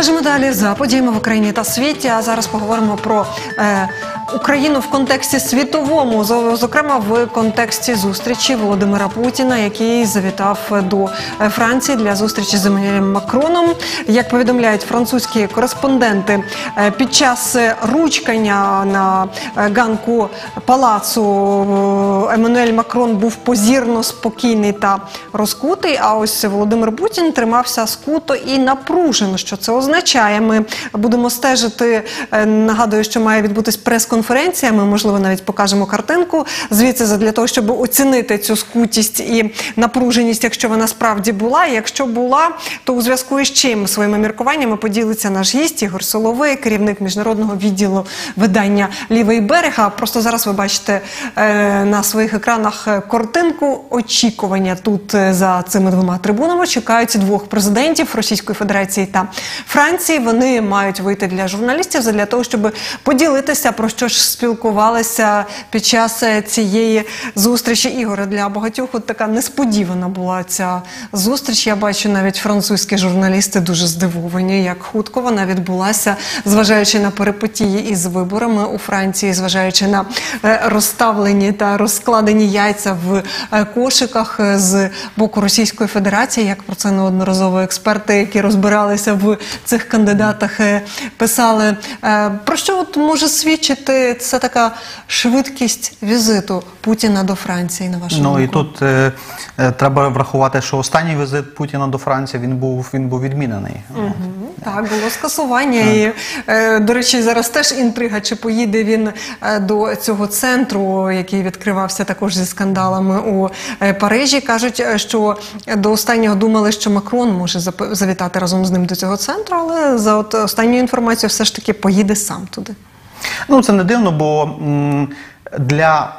Стежимо далі за подіями в Україні та світі. А зараз поговоримо про е, Україну в контексті світовому, зо- зокрема в контексті зустрічі Володимира Путіна, який завітав до Франції для зустрічі з Еммануелем Макроном. Як повідомляють французькі кореспонденти, е, під час ручкання на е, ганку палацу е, Еммануель Макрон був позірно спокійний та розкутий. А ось Володимир Путін тримався скуто і напружено. Що це означає? Ми будемо стежити. Нагадую, що має відбутись прес-конференція. Ми можливо навіть покажемо картинку звідси для того, щоб оцінити цю скутість і напруженість, якщо вона справді була. Якщо була, то у зв'язку із чим своїми міркуваннями поділиться наш гість Ігор Соловей, керівник міжнародного відділу видання Лівий берег. А просто зараз ви бачите е, на своїх екранах картинку очікування тут е, за цими двома трибунами. Чекають двох президентів Російської Федерації та Франції. Вони мають вийти для журналістів для того, щоб поділитися про що ж спілкувалися під час е, цієї зустрічі. Ігоре для багатьох от така несподівана була ця зустріч. Я бачу навіть французькі журналісти дуже здивовані, як хутко вона відбулася, зважаючи на перипетії із виборами у Франції, зважаючи на е, розставлені та розкладені яйця в е, кошиках з боку Російської Федерації. Як про це неодноразово експерти, які розбиралися в цих кандидатах, писали. Про що от може свідчити це така швидкість візиту Путіна до Франції? На вашу Ну думку? і тут е, е, треба врахувати, що останній візит Путіна до Франції він був він був відмінений. Мгм. Так, було скасування. І, е, до речі, зараз теж інтрига, чи поїде він е, до цього центру, який відкривався також зі скандалами у е, Парижі. Кажуть, що до останнього думали, що Макрон може завітати разом з ним до цього центру, але за от останньою інформацією все ж таки поїде сам туди. Ну це не дивно, бо для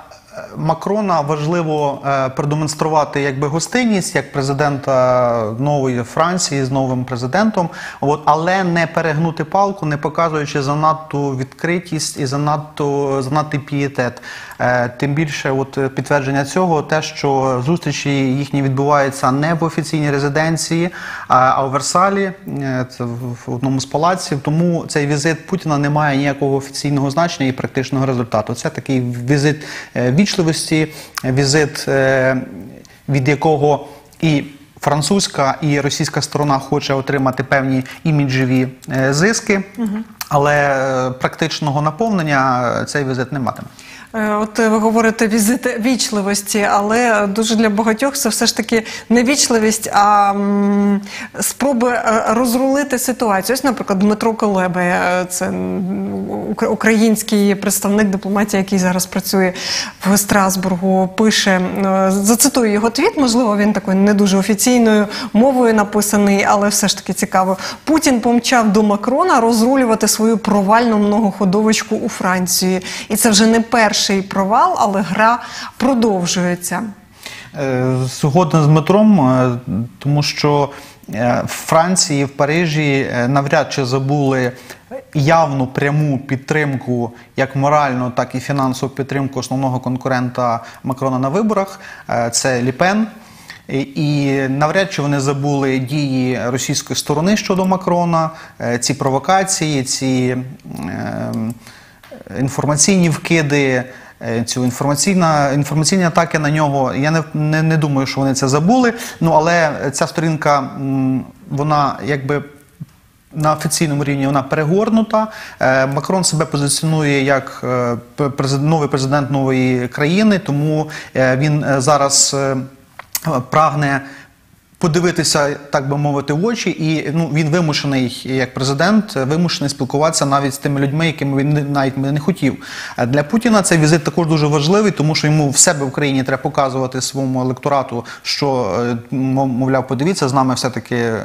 Макрона важливо е, продемонструвати якби гостинність як президента нової Франції з новим президентом, от, але не перегнути палку, не показуючи занадто відкритість і занадто занадто пієтет. Е, Тим більше, от е, підтвердження цього, те, що зустрічі їхні відбуваються не в офіційній резиденції, а, у Версалі, е, це в одному з палаців. Тому цей візит Путіна не має ніякого офіційного значення і практичного результату. Це такий візит е, вічливості, візит, е, від якого і французька і російська сторона хоче отримати певні іміджеві е, зиски, але е, практичного наповнення е, цей візит не матиме. Е, От ви говорите візит вічливості, але дуже для багатьох це все ж таки не вічливість, а спроби е, розрулити ситуацію. Ось, наприклад, Дмитро Колеба, е, це ук- український представник дипломатії, який зараз працює в Страсбургу, пише, е, зацитую його твіт, можливо, він такою не дуже офіційною мовою написаний, але все ж таки цікаво. Путін помчав до Макрона розрулювати свою провальну многоходовочку у Франції. І це вже не перший провал, але гра продовжується. Е, Згоден з Дмитром, е, тому що е, в Франції, в Парижі е, навряд чи забули явну пряму підтримку, як моральну, так і фінансову підтримку основного конкурента Макрона на виборах. Е, Це Ліпен. І- навряд чи вони забули дії російської сторони щодо Макрона, е, ці провокації, ці ем, інформаційні вкиди, е, цю інформаційна, інформаційні атаки на нього. Я не, не, не думаю, що вони це забули. Ну але ця сторінка, вона якби. На офіційному рівні вона перегорнута. Е, Макрон себе позиціонує як е, новий президент нової країни, тому він зараз прагне подивитися, так би мовити, в очі, і ну він вимушений як президент, вимушений спілкуватися навіть з тими людьми, якими він навіть не хотів. Е, Для Путіна цей візит також дуже важливий, тому що йому в себе в країні треба показувати своєму електорату, що е, мов- мовляв, подивіться, з нами все-таки е,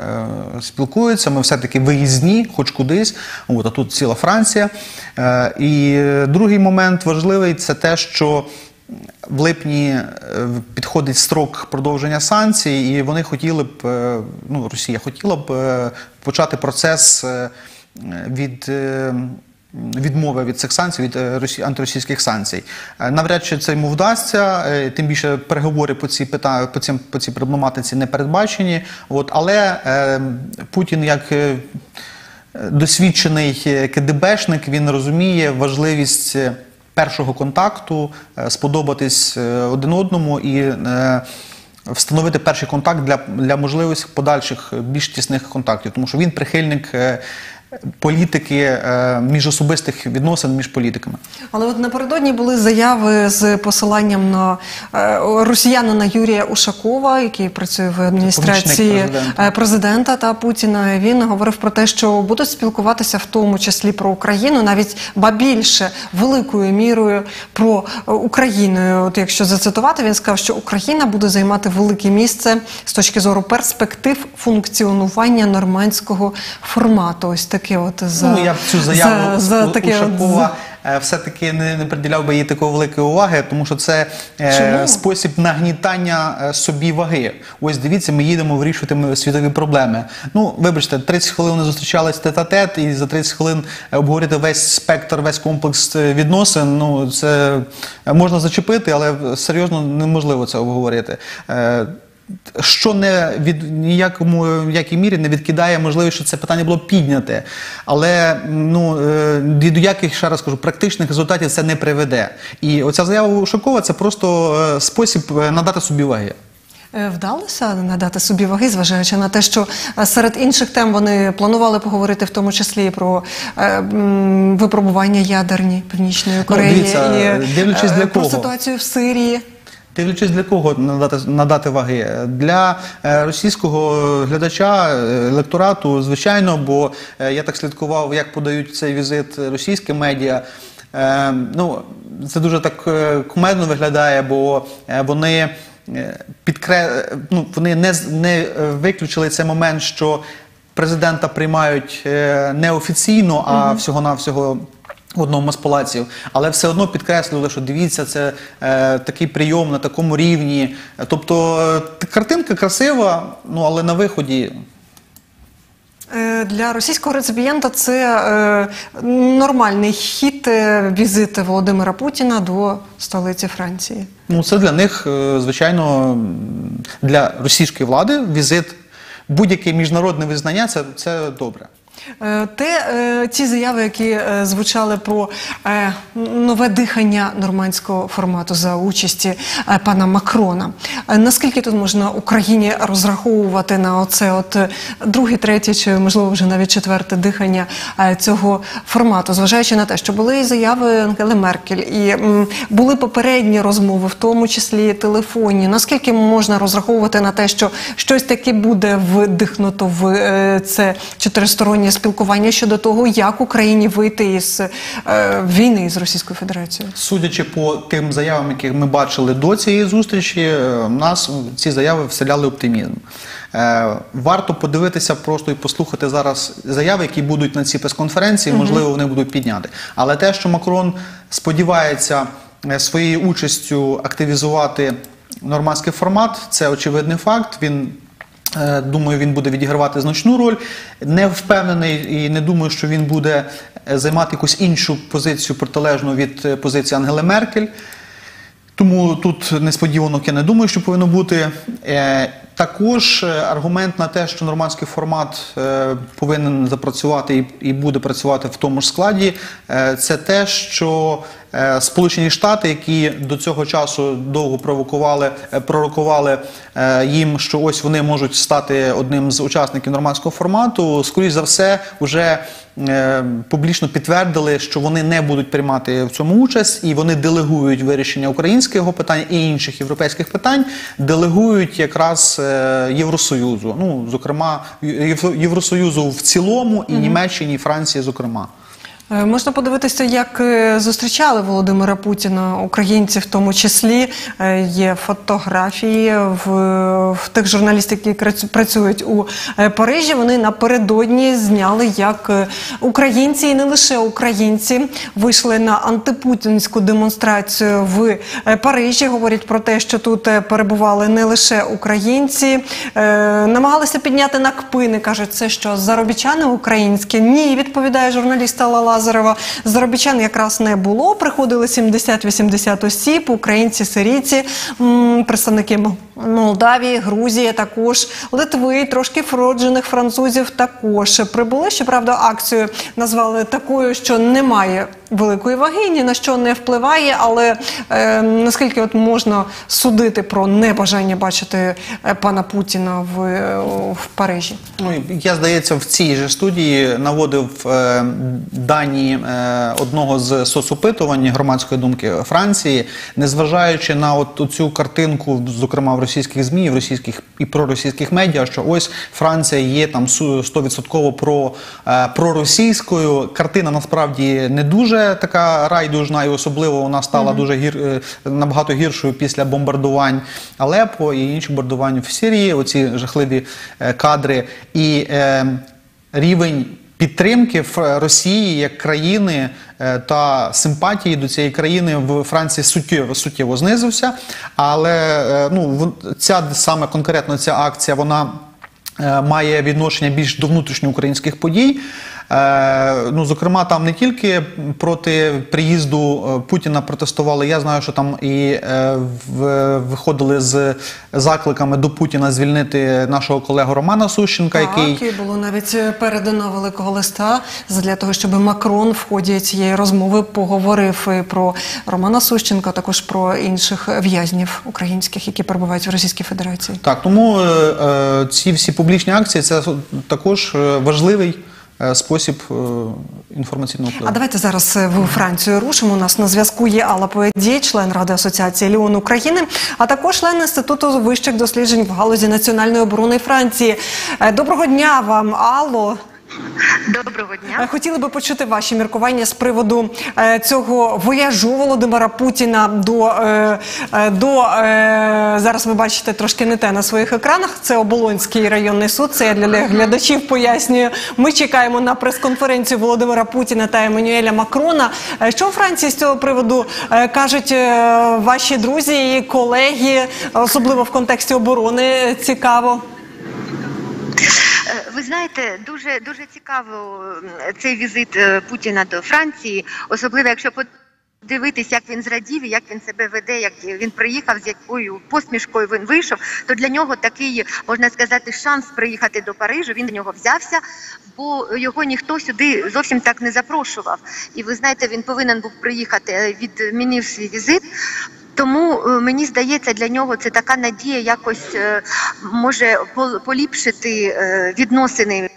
спілкуються. Ми все-таки виїзні, хоч кудись. От а тут ціла Франція. І другий момент важливий це те, що в липні е, підходить строк продовження санкцій, і вони хотіли б, е, ну Росія хотіла б е, почати процес від. Відмови від цих санкцій, від антиросійських санкцій. Навряд чи це йому вдасться, тим більше переговори по цій пита... по цим по цій проблематиці не передбачені. От але е, Путін як. досвідчений КДБшник, він розуміє важливість першого контакту, е, сподобатись е, один одному і е, встановити перший контакт для, для можливості подальших більш тісних контактів, тому що він прихильник політики, е, міжособистих відносин між політиками. Але от напередодні були заяви з посиланням на е, росіянина Юрія Ушакова, який працює в адміністрації президента. е, президента та Путіна. Він говорив про те, що будуть спілкуватися в тому числі про Україну, навіть ба більше великою мірою про Україну. От якщо зацитувати, він сказав, що Україна буде займати велике місце з точки зору перспектив функціонування нормандського формату. Ось таке, от за ну, я б цю заяву за, за таке Ушакова е, все-таки не, не приділяв би їй такої великої уваги, тому що це е, спосіб нагнітання е, собі ваги. Ось дивіться, ми їдемо вирішувати світові проблеми. Ну, вибачте, 30 хвилин вони зустрічались тет-а-тет, і за 30 хвилин е, обговорити весь спектр, весь комплекс відносин. Ну, це можна зачепити, але серйозно неможливо це обговорити. Е, що не від ніякому ніякій мірі не відкидає можливість, що це питання було підняте. Але ну е, ні до яких ще раз кажу, практичних результатів це не приведе. І оця заява Ушакова це просто е, спосіб е, надати собі ваги. Е, Вдалося надати собі ваги, зважаючи на те, що е, серед інших тем вони планували поговорити, в тому числі про е, випробування ядерні Північної Кореї Ну, дивіться, і дивлячись е, для про кого. ситуацію в Сирії. Дивлячись для кого надати, надати ваги для е, російського глядача, е, електорату, звичайно, бо е, я так слідкував, як подають цей візит російські медіа. Ну, це дуже так кумедно виглядає, бо вони підкре... ну, вони не, не виключили цей момент, що президента приймають е, неофіційно, а всього-навсього в одному з палаців, але все одно підкреслювали, що дивіться, це е, такий прийом на такому рівні. Тобто е, картинка красива, ну але на виході Е, Для російського реципієнта це е, нормальний хід е, візити Володимира Путіна до столиці Франції. ну це для них, е, звичайно, м, для російської влади візит, будь-яке міжнародне визнання це, це добре. Е, Те, е, ті заяви, які е, звучали про нове дихання нормандського формату за участі пана Макрона. Наскільки тут можна Україні розраховувати на оце от друге, третє чи можливо вже навіть четверте дихання цього формату, зважаючи на те, що були і заяви Ангели Меркель, і були попередні розмови, в тому числі телефонні. Наскільки можна розраховувати на те, що щось таке буде вдихнуто в це чотиристороннє спілкування щодо того, як Україні вийти із е, війни з Російською Федерацією? Судячи по тим заявам, які ми бачили до цієї зустрічі, е, нас ці заяви вселяли оптимізм. Е, Варто подивитися просто і послухати зараз заяви, які будуть на цій прес-конференції, можливо, вони будуть підняти. Але те, що Макрон сподівається е, своєю участю активізувати нормандський формат, це очевидний факт. Він Думаю, він буде відігравати значну роль. Не впевнений і не думаю, що він буде е, займати якусь іншу позицію протилежну від е, позиції Ангели Меркель. Тому тут несподівано я не думаю, що повинно бути. Е, Також е, аргумент на те, що нормандський формат е, повинен запрацювати і, буде працювати в тому ж складі, е, це те, що е, Сполучені Штати, які до цього часу довго провокували, е, пророкували е, їм, що ось вони можуть стати одним з учасників нормандського формату, скоріш за все, вже е, публічно підтвердили, що вони не будуть приймати в цьому участь, і вони делегують вирішення українського питання і інших європейських питань, делегують якраз е, Євросоюзу. Ну, зокрема, Єв- Євросоюзу в цілому, і Німеччині, і Франції, зокрема. Е, Можна подивитися, як е, зустрічали Володимира Путіна українці, в тому числі Е, є фотографії в, в тих журналістів, які працюють у Парижі. Вони напередодні зняли, як українці і не лише українці вийшли на антипутінську демонстрацію в Парижі. Говорять про те, що тут перебували не лише українці, намагалися підняти на кпини. кажуть, це що заробітчани українські? Ні, відповідає журналіст Алла Лазарева. Заробітчан якраз не було. Приходили 70-80 осіб, українці, сирійці, представники Молдавії, Грузії також, Литви, трошки вроджених французів також прибули. Щоправда, акцію назвали такою, що немає великої ваги, ні на що не впливає. Але е, наскільки от можна судити про небажання бачити е, пана Путіна в, е, в Парижі? Ну, я здається, в цій же студії наводив е, дані е, одного з соцопитувань громадської думки Франції, незважаючи на от цю картинку, зокрема в російських змі, в російських і проросійських медіа, що ось Франція є там 100% про, е, проросійською. Картина насправді не дуже така райдужна, і особливо вона стала дуже гір, е, набагато гіршою після бомбардувань Алепо і інших бомбардувань в Сирії. Оці жахливі кадри. І рівень підтримки Росії як країни е, та симпатії до цієї країни в Франції суттєво суттєво знизився. Але е, ну ця саме конкретно ця акція вона е, має відношення більш до внутрішньоукраїнських подій. Е, ну, зокрема, там не тільки проти приїзду е, Путіна протестували. Я знаю, що там і е, виходили з закликами до Путіна звільнити нашого колегу Романа Сущенка, який і було навіть передано великого листа для того, щоб Макрон в ході цієї розмови поговорив і про Романа Сущенка, також про інших в'язнів українських, які перебувають в Російській Федерації. Так, тому ці всі публічні акції це також важливий спосіб е, інформаційного впливу. А давайте зараз е, в Францію рушимо. У нас на зв'язку є Алла Поедій, член Ради асоціації Ліон України, а також член інституту вищих досліджень в галузі національної оборони Франції. Е, Доброго дня вам, Алло. Доброго Е, дня. Хотіли би почути ваші міркування з приводу е, цього вояжу Володимира Путіна до, е, е, до е, зараз ви бачите трошки не те на своїх екранах. Це Оболонський районний суд. Це я для глядачів пояснюю. Ми чекаємо на прес-конференцію Володимира Путіна та Еммануеля Макрона. Е, Що у Франції з цього приводу е, кажуть е, ваші друзі і колеги, особливо в контексті оборони? Цікаво. Ви знаєте, дуже дуже цікаво цей візит е, Путіна до Франції, особливо якщо подивитись, як він зрадів, і як він себе веде, як він приїхав, з якою посмішкою він вийшов. То для нього такий можна сказати шанс приїхати до Парижу. Він до нього взявся, бо його ніхто сюди зовсім так не запрошував. І ви знаєте, він повинен був приїхати, е, відмінив свій візит. Тому е, мені здається, для нього це така надія якось е, може пол- поліпшити е, відносини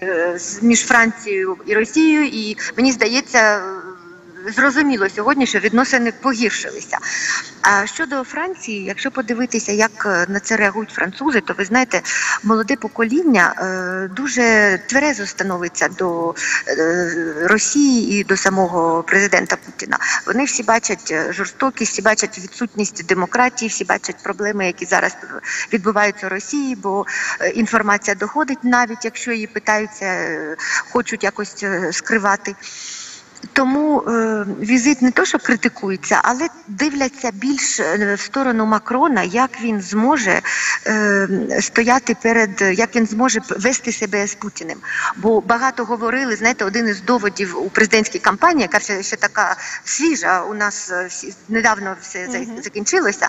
між Францією і Росією. І мені здається, зрозуміло сьогодні, що відносини погіршилися. А щодо Франції, якщо подивитися, як е, на це реагують французи, то ви знаєте, молоде покоління е, дуже тверезо становиться до е, Росії і до самого президента Путіна. Вони всі бачать жорстокість, всі бачать відсутність демократії, всі бачать проблеми, які зараз відбуваються в Росії, бо інформація доходить, навіть якщо її питаються, хочуть якось скривати. Тому е, візит не то, що критикується, але дивляться більш е, в сторону Макрона, як він зможе е, стояти перед, як він зможе вести себе з Путіним. Бо багато говорили, знаєте, один із доводів у президентській кампанії, яка ще, ще така свіжа, у нас е, всі, недавно все за- закінчилося,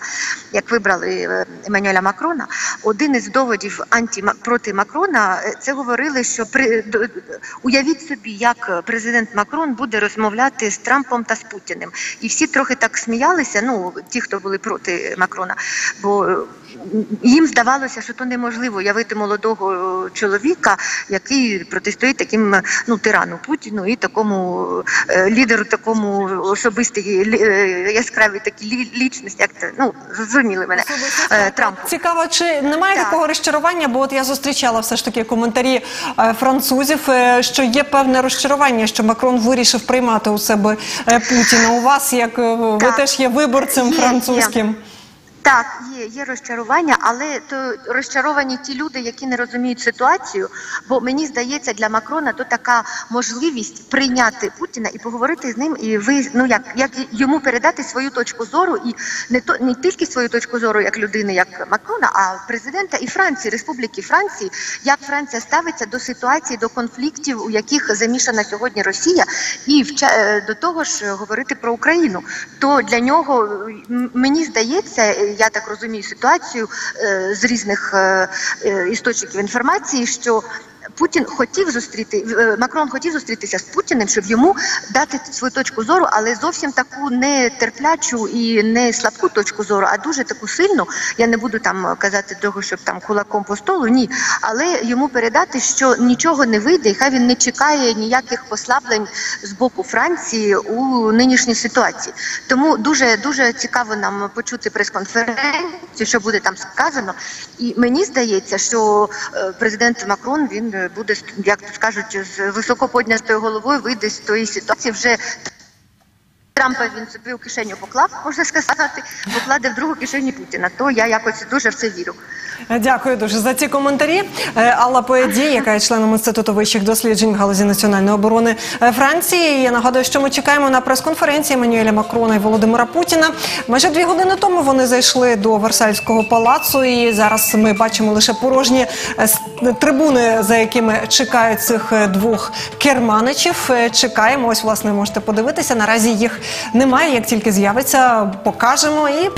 як вибрали е, Еммануеля Макрона. Один із доводів анті проти Макрона це говорили, що при уявіть собі, як президент Макрон буде розмовляти з Трампом та з Путіним. І всі трохи так сміялися. Ну ті, хто були проти Макрона, бо е, їм здавалося, що то неможливо уявити молодого е, чоловіка, який протистоїть таким е, ну тирану Путіну і такому е, лідеру, такому особистій яскравій такій лічності, як це ну зрозуміли мене Трампу. Цікаво, чи немає Так. такого розчарування? Бо от я зустрічала все ж таки коментарі французів, що є певне розчарування, що Макрон вирішив приймати у себе Путіна. У вас як е, ви Так. теж є виборцем Є, є. французьким. Так, є, є розчарування, але то розчаровані ті люди, які не розуміють ситуацію. Бо мені здається, для Макрона то така можливість прийняти Путіна і поговорити з ним, і ви ну як, як йому передати свою точку зору, і не то не тільки свою точку зору як людини, як Макрона, а президента і Франції, Республіки Франції, як Франція ставиться до ситуації, до конфліктів, у яких замішана сьогодні Росія, і е, до того ж говорити про Україну. То для нього мені здається, я так розумію. Розумію ситуацію е, з різних е, е, істочників інформації, що Путін хотів зустріти е, Макрон хотів зустрітися з Путіним, щоб йому дати свою точку зору, але зовсім таку не терплячу і не слабку точку зору, а дуже таку сильну. Я не буду там казати того, щоб там кулаком по столу. Ні, але йому передати, що нічого не вийде, і хай він не чекає ніяких послаблень з боку Франції у нинішній ситуації. Тому дуже дуже цікаво нам почути прес-конференцію, що буде там сказано. І мені здається, що е, президент Макрон він е, буде як то скажуть з високо піднятою головою вийде з тої ситуації вже. Трампа він собі у кишеню поклав, можна сказати, покладе в другу кишені Путіна. То я якось дуже в це вірю. Дякую дуже за ці коментарі. Е, Алла Поеді, яка є членом інституту вищих досліджень в галузі національної оборони е, Франції. Я нагадую, що ми чекаємо на прес-конференції Еммануеля Макрона і Володимира Путіна. Майже дві години тому вони зайшли до Версальського палацу, і зараз ми бачимо лише порожні трибуни, за якими чекають цих е, двох керманичів. Е, Чекаємо. Ось власне можете подивитися. Наразі їх немає. Як тільки з'явиться, покажемо і.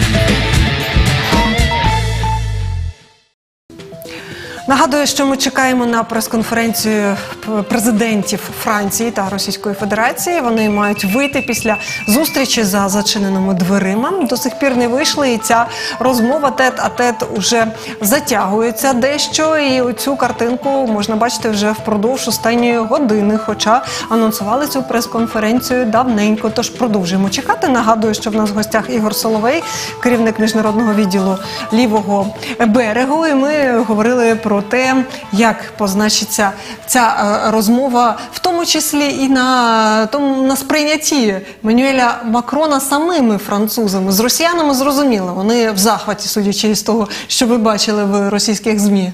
Нагадую, що ми чекаємо на прес-конференцію президентів Франції та Російської Федерації. Вони мають вийти після зустрічі за зачиненими дверима. До сих пір не вийшли, і ця розмова тет-а-тет уже затягується дещо. І цю картинку можна бачити вже впродовж останньої години. Хоча анонсували цю прес-конференцію давненько. Тож продовжуємо чекати. Нагадую, що в нас в гостях Ігор Соловей, керівник міжнародного відділу лівого берегу. І ми говорили про те, як позначиться ця е, розмова, в тому числі і на тому на сприйнятті Менюеля Макрона самими французами з росіянами зрозуміло. Вони в захваті, судячи із того, що ви бачили в російських змі.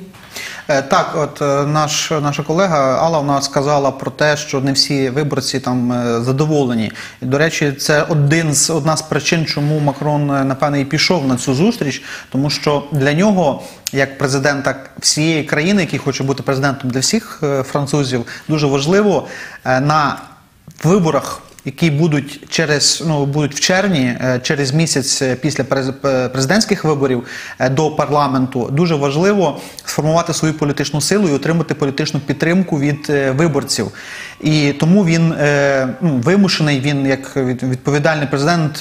Е, Так, от е, наш наша колега Алла вона сказала про те, що не всі виборці там е, задоволені. До речі, це один з одна з причин, чому Макрон напевне і пішов на цю зустріч, тому що для нього, як президента всієї країни, який хоче бути президентом для всіх французів, дуже важливо на виборах. Які будуть через ну будуть в червні, е, через місяць е, після е, президентських виборів до парламенту, дуже важливо сформувати свою політичну силу і отримати політичну підтримку від виборців. І тому він ну, вимушений. Він як від- відповідальний президент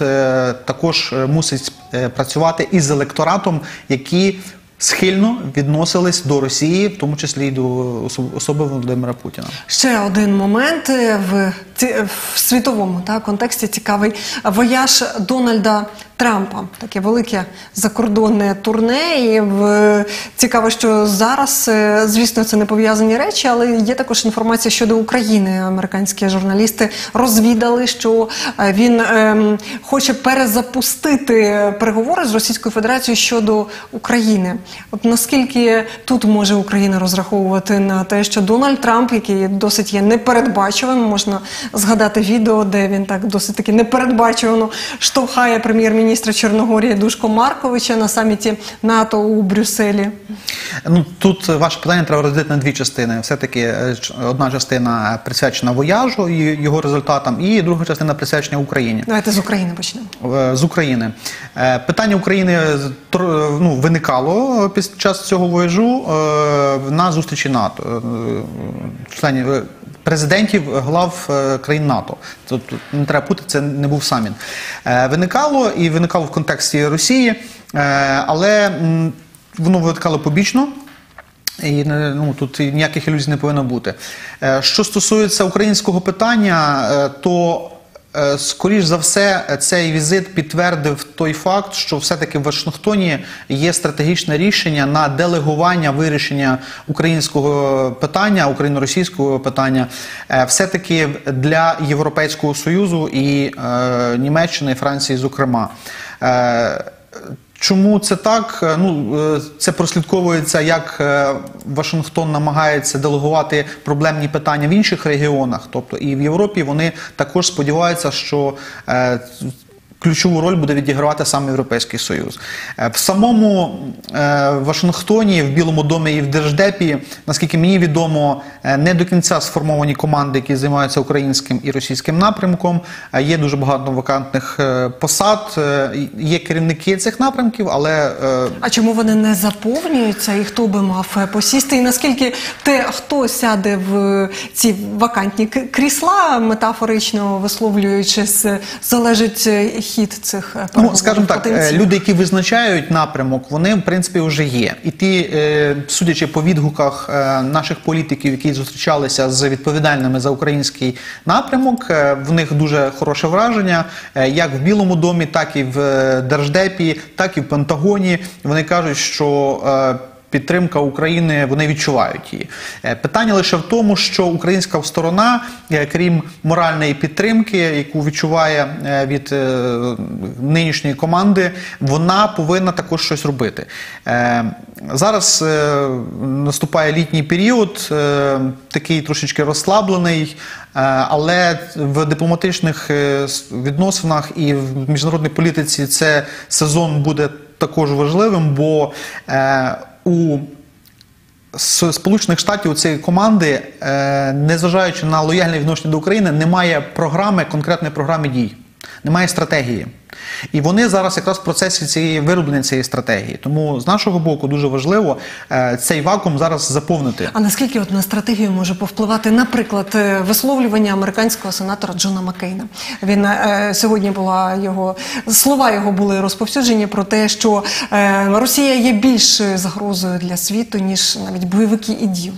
також мусить працювати із електоратом, які схильно відносились до Росії, в тому числі і до осо- особи Володимира Путіна. Ще один момент е, в, ці- в світовому та, контексті цікавий вояж Дональда Трампа. Таке велике закордонне турне. І в, цікаво, що зараз, е, звісно, це не пов'язані речі, але є також інформація щодо України. Американські журналісти розвідали, що е, він ем, хоче перезапустити переговори з Російською Федерацією щодо України. От наскільки тут може Україна розраховувати на те, що Дональд Трамп, який досить є непередбачуваним, можна згадати відео, де він так досить таки непередбачувано штовхає прем'єр-міністра Чорногорії Душко Марковича на саміті НАТО у Брюсселі. Ну тут ваше питання треба розділити на дві частини. Все-таки е, одна частина присвячена вояжу і його результатам, і друга частина присвячена Україні. Давайте з України почнемо. Е, З України Е, питання України ну, виникало під час цього вояжу на зустрічі НАТО членів президентів глав е, країн НАТО. Тобто не треба пути, це не був саміт. Е, Виникало і виникало в контексті Росії, е, але воно виникало побічно. І ну, тут ніяких ілюзій не повинно бути. Е, Що стосується українського питання, е, то е, скоріш за все е, цей візит підтвердив той факт, що все-таки в Вашингтоні є стратегічне рішення на делегування вирішення українського питання, україно-російського питання, е, все-таки для Європейського союзу і е, Німеччини, і Франції, зокрема. Чому це так? Е, Ну е, це прослідковується, як е, Вашингтон намагається делегувати проблемні питання в інших регіонах. Тобто і в Європі вони також сподіваються, що ключову роль буде відігравати саме Європейський Союз. Е, В самому е, Вашингтоні, в Білому домі і в Держдепі, наскільки мені відомо, е, не до кінця сформовані команди, які займаються українським і російським напрямком. Є дуже багато вакантних посад, є керівники цих напрямків, але А чому вони не заповнюються і хто би мав посісти? І наскільки те, хто сяде в ці вакантні крісла, метафорично висловлюючись, залежить хід цих е, Ну, переговорів скажімо так, е, люди, які визначають напрямок, вони в принципі вже є. І ті, е, судячи по відгуках наших політиків, які зустрічалися з відповідальними за український напрямок, в них дуже хороше враження, як в Білому домі, так і в Держдепі, так і в Пентагоні. Вони кажуть, що Підтримка України вони відчувають її. Е, Питання лише в тому, що українська сторона, е, крім моральної підтримки, яку відчуває е, від нинішньої команди, вона повинна також щось робити. Зараз наступає літній період, такий трошечки розслаблений, але в дипломатичних відносинах і в міжнародній політиці це сезон буде також важливим, бо у Сполучених Штатів у цієї команди, е, незважаючи на лояльне відношення до України, немає програми, конкретної програми дій, немає стратегії. І вони зараз якраз в процесі цієї вироблення цієї стратегії. Тому з нашого боку дуже важливо е, цей вакуум зараз заповнити. А наскільки от на стратегію може повпливати, наприклад, е, висловлювання американського сенатора Джона Маккейна? Він е, сьогодні була його слова його були розповсюджені про те, що е, Росія є більшою загрозою для світу ніж навіть бойовики і діло.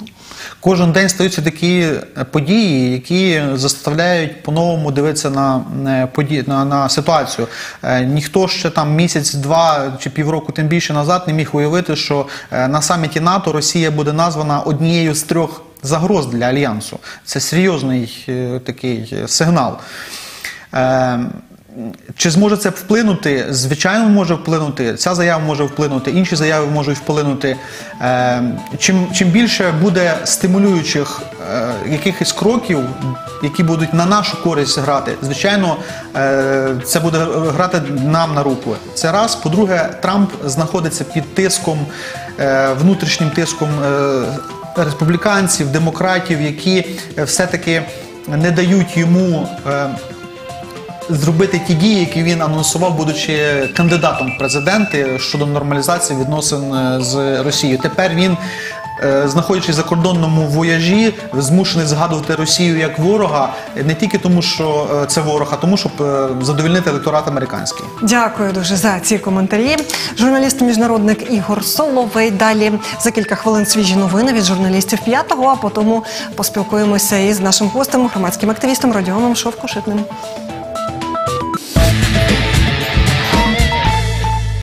Кожен день стаються такі події, які заставляють по-новому дивитися на, е, поді... на, на ситуацію. Е, Ніхто ще там місяць, два чи півроку, тим більше назад не міг уявити, що е, на саміті НАТО Росія буде названа однією з трьох загроз для альянсу. Це серйозний е, такий сигнал. Чи зможе це вплинути? Звичайно, може вплинути. Ця заява може вплинути, інші заяви можуть вплинути. Е, Чим, чим більше буде стимулюючих е, якихось кроків, які будуть на нашу користь грати, звичайно, е, це буде грати нам на руку. Це раз. По-друге, Трамп знаходиться під тиском, внутрішнім тиском республіканців, демократів, які все-таки не дають йому. Зробити ті дії, які він анонсував, будучи кандидатом в президенти щодо нормалізації відносин е, з Росією. Тепер він. е, Знаходячись за кордонному вояжі, змушений згадувати Росію як ворога не тільки тому, що е, це ворог, а тому, щоб задовольнити електорат американський. Дякую дуже за ці коментарі. Журналіст-міжнародник Ігор Соловей. Далі за кілька хвилин свіжі новини від журналістів п'ятого, а потім поспілкуємося із нашим гостем, громадським активістом Родіоном Шовкошитним.